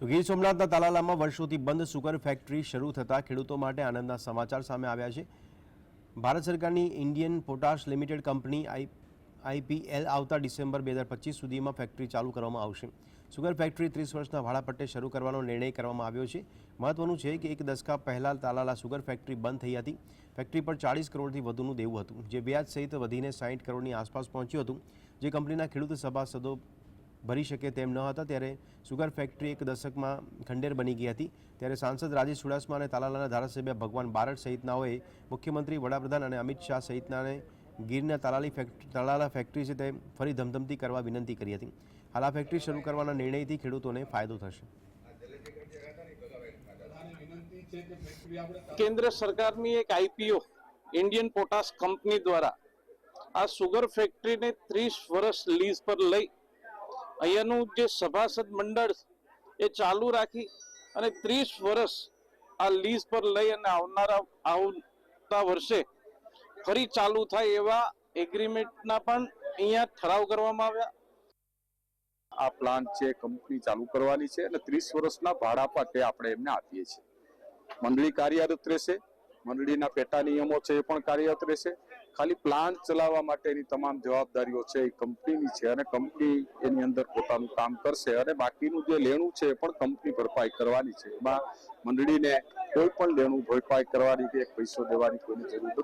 તો ગીર સોમનાથના તાલાલામાં વર્ષોથી બંધ સુગર ફેક્ટરી શરૂ થતાં ખેડૂતો માટે આનંદના સમાચાર સામે આવ્યા છે. ભારત સરકારની Indian potash limited company I, IPL આવતા ડિસેમ્બર બે હજાર પચીસ સુધીમાં ફેક્ટરી ચાલુ કરવામાં આવશે. સુગર ફેક્ટરી ત્રીસ વર્ષના ભાડાપટ્ટે શરૂ કરવાનો નિર્ણય કરવામાં આવ્યો છે. મહત્વનું છે કે એક દશકા પહેલાં તાલાલા સુગર ફેક્ટરી બંધ થઈ હતી. ફેક્ટરી પર ચાળીસ કરોડથી વધુનું દેવું હતું, જે વ્યાજ સહિત વધીને સાઠ કરોડની આસપાસ પહોંચ્યું હતું, જે કંપનીના ખેડૂત સભાસદો ભરી શકે તેમ ન હતા ત્યારે સુગર ફેક્ટરી એક દશકમાં ખંડેર બની ગઈ હતી. ત્યારે સાંસદ રાજેશ ચુડાસમા અને તાલાલાના ધારાસભ્ય ભગવાન બારડ સહિતનાઓએ મુખ્યમંત્રી, વડાપ્રધાન અને અમિત શાહ સહિતનાને ગીરના તાલાલી ફેક્ટરી તાલાલા ફેક્ટરી છે તે ફરી ધમધમતી કરવા વિનંતી કરી હતી. હાલ આ ફેક્ટરી શરૂ કરવાના નિર્ણયથી ખેડૂતોને ફાયદો થશે. કેન્દ્ર સરકારની એક આઈપીઓ ઇન્ડિયન પોટાશ કંપની દ્વારા આ સુગર ફેક્ટરીને ત્રીસ વર્ષ લીઝ પર લઈ અહીંયાનું જે સભાસદ મંડળ એ ચાલુ રાખી અને ત્રીસ વર્ષ આ લીઝ પર લઈ અને આવનારા આવતા વર્ષે ફરી ચાલુ થાય એવા એગ્રીમેન્ટના પણ અહીંયા ઠરાવ કરવામાં આવ્યા. આ પ્લાન્ટ છે કંપની ચાલુ કરવાની છે અને ત્રીસ વર્ષના ભાડા પાટે આપણે એમને આપીએ છીએ. મંડળી કાર્યરત રહેશે, મંડળીના પેટા નિયમો છે એ પણ કાર્યરત રહેશે ખાલી પ્લાન્ટ ચલાવવા માટેની તમામ જવાબદારીઓ છે એ કંપનીની છે અને કંપની એની અંદર પોતાનું કામ કરશે અને બાકીનું જે લેણું છે એ પણ કંપની ભરપાઈ કરવાની છે. એમાં મંડળીને કોઈ પણ લેણું ભરપાઈ કરવાની કે પૈસો દેવાની કોઈની જરૂર